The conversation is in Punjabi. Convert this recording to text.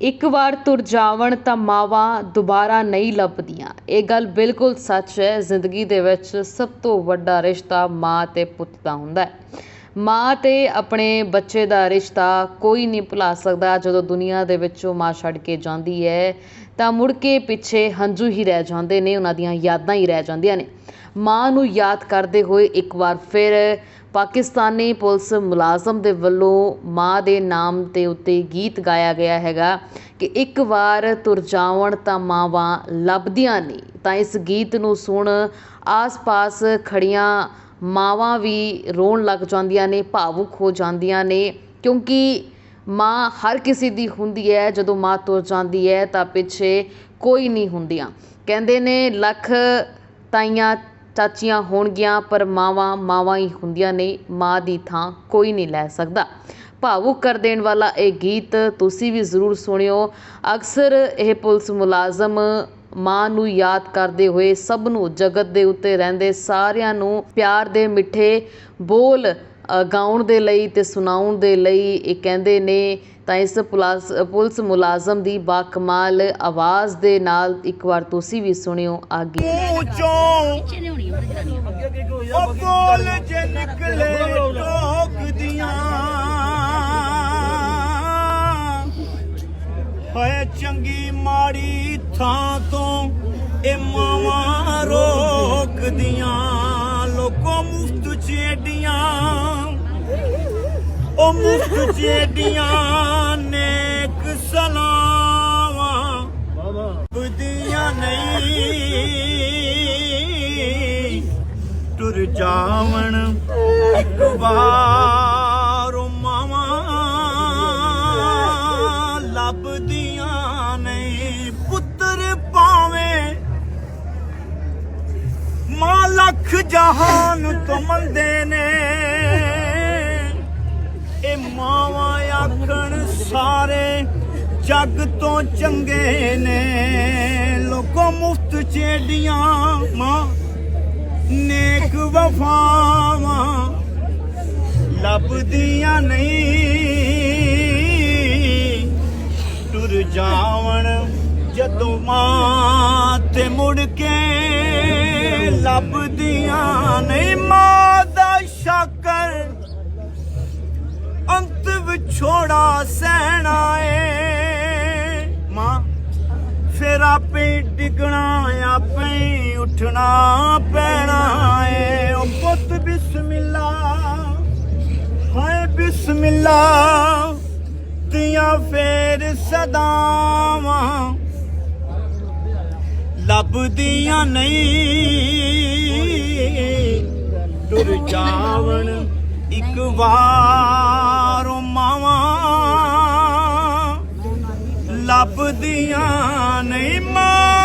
ਇੱਕ ਵਾਰ ਤੁਰ ਜਾਵਣ ਤਾਂ ਮਾਵਾਂ ਦੁਬਾਰਾ ਨਹੀਂ ਲੱਭਦੀਆਂ। ਇਹ ਗੱਲ ਬਿਲਕੁਲ ਸੱਚ ਹੈ। ਜ਼ਿੰਦਗੀ ਦੇ ਵਿੱਚ ਸਭ ਤੋਂ ਵੱਡਾ ਰਿਸ਼ਤਾ ਮਾਂ ਤੇ ਪੁੱਤ ਦਾ ਹੁੰਦਾ ਹੈ। ਮਾਂ ਤੇ ਆਪਣੇ ਬੱਚੇ ਦਾ ਰਿਸ਼ਤਾ ਕੋਈ ਨਹੀਂ ਭੁਲਾ ਸਕਦਾ। ਜਦੋਂ ਦੁਨੀਆ ਦੇ ਵਿੱਚੋਂ ਮਾਂ ਛੱਡ ਕੇ ਜਾਂਦੀ ਹੈ, ਤਾਂ ਮੁੜ ਕੇ ਪਿੱਛੇ ਹੰਝੂ ਹੀ ਰਹਿ ਜਾਂਦੇ ਨੇ, ਉਹਨਾਂ ਦੀਆਂ ਯਾਦਾਂ ਹੀ ਰਹਿ ਜਾਂਦੀਆਂ ਨੇ। ਮਾਂ ਨੂੰ ਯਾਦ ਕਰਦੇ ਹੋਏ ਇੱਕ ਵਾਰ ਫਿਰ ਪਾਕਿਸਤਾਨੀ ਪੁਲਿਸ ਮੁਲਾਜ਼ਮ ਦੇ ਵੱਲੋਂ ਮਾਂ ਦੇ ਨਾਮ ਦੇ ਉੱਤੇ ਗੀਤ ਗਾਇਆ ਗਿਆ ਹੈਗਾ ਕਿ ਇੱਕ ਵਾਰ ਤੁਰ ਜਾਵਣ ਤਾਂ ਮਾਵਾਂ ਲੱਭਦੀਆਂ ਨਹੀਂ ਤਾਂ ਇਸ ਗੀਤ ਨੂੰ ਸੁਣ ਆਸ-ਪਾਸ ਖੜੀਆਂ ਮਾਵਾਂ ਵੀ ਰੋਣ ਲੱਗ ਜਾਂਦੀਆਂ ਨੇ, ਭਾਵੁਕ ਹੋ ਜਾਂਦੀਆਂ ਨੇ। ਕਿਉਂਕਿ ਮਾਂ ਹਰ ਕਿਸੇ ਦੀ ਹੁੰਦੀ ਹੈ, ਜਦੋਂ ਮਾਂ ਤੁਰ ਜਾਂਦੀ ਹੈ ਤਾਂ ਪਿੱਛੇ ਕੋਈ ਨਹੀਂ ਹੁੰਦੀਆਂ। ਕਹਿੰਦੇ ਨੇ, ਲੱਖ ਤਾਈਆਂ ਚਾਚੀਆਂ ਹੋਣਗੀਆਂ, ਪਰ ਮਾਵਾਂ ਮਾਵਾਂ ਹੀ ਹੁੰਦੀਆਂ ਨੇ, ਮਾਂ ਦੀ ਥਾਂ ਕੋਈ ਨਹੀਂ ਲੈ ਸਕਦਾ। ਭਾਵੁਕ ਕਰ ਦੇਣ ਵਾਲਾ ਇਹ ਗੀਤ ਤੁਸੀਂ ਵੀ ਜ਼ਰੂਰ ਸੁਣਿਓ। ਅਕਸਰ ਇਹ ਪੁਲਿਸ ਮੁਲਾਜ਼ਮ ਮਾਂ ਨੂੰ ਯਾਦ ਕਰਦੇ ਹੋਏ ਸਭ ਨੂੰ ਜਗਤ ਦੇ ਉੱਤੇ ਰਹਿੰਦੇ ਸਾਰਿਆਂ ਨੂੰ ਪਿਆਰ ਦੇ ਮਿੱਠੇ ਬੋਲ ਗਾਉਣ ਦੇ ਲਈ ਅਤੇ ਸੁਣਾਉਣ ਦੇ ਲਈ ਇਹ ਕਹਿੰਦੇ ਨੇ, ਤਾਂ ਇਸ ਪੁਲਾਸ, ਪੁਲਿਸ ਮੁਲਾਜ਼ਮ ਦੀ ਬਾਕਮਾਲ ਆਵਾਜ਼ ਦੇ ਨਾਲ ਇੱਕ ਵਾਰ ਤੁਸੀਂ ਵੀ ਸੁਣਿਓ ਆਗੇ ਉਹ ਬੋਲ ਜੇ ਨਿਕਲੇ ਟੋਕਦੀਆਂ ਹੋਏ ਚੰਗੀ ਮਾੜੀ ਥਾਂ ਤੋਂ ਇਹ ਮਾਵਾਂ ਰੋਕਦੀਆਂ, ਲੋਕੋ ਮੁਫਤ ਚੇਡੀਆਂ। ਉਹ ਮੁਫਤ ਚੇਡੀਆਂ ਨੇਕ ਸਲਾਵਾਂ ਬੁੱਧੀਆਂ ਨਹੀਂ। ਟੁਰ ਜਾਵਣ ਇੱਕ ਵਾਰ ਮਾਵਾਂ ਲੱਭਦੀਆਂ ਨਹੀਂ। ਪੁੱਤਰ ਪਾਵੇਂ ਮਾਂ ਲੱਖ ਜਹਾਨ ਤੋਂ ਮੰਦੇ ਨੇ ਸਾਰੇ ਜੱਗ ਤੋਂ ਚੰਗੇ ਨੇ। ਲੋਕੋ ਮੁਫਤ ਚੇਡੀਆਂ ਮਾਂ, ਨੇਕ ਵਫਾਵਾਂ ਲੱਭਦੀਆਂ ਨਹੀਂ। ਟੁਰ ਜਾਵਣ ਜਦੋਂ ਮਾਂ ਤੇ ਮੁੜ ਕੇ ਲੱਭਦੀਆਂ ਨਹੀਂ ਮਾਂ ਦਾ ਸ਼ਾਕਰ ਛੋੜਾ ਸਹਿਣਾ ਏ। ਮਾਂ, ਫਿਰ ਆਪੇ ਡਿਗਣਾ ਆਪੇ ਉੱਠਣਾ ਪੈਣਾ ਏ। ਉਹ ਪੁੱਤ ਬਿਸਮਿਲ੍ਲਾ ਹਾਏ ਬਿਸਮਿਲ੍ਲਾ ਤੀਆਂ ਫੇਰ ਸਦਾਵਾਂ ਲੱਭਦੀਆਂ ਨਹੀਂ ਟੁਰ ਜਾਵਣ ਇੱਕ ਵਾਰ। ਲੱਭਦੀਆਂ ਨਹੀਂ ਮਾਂ।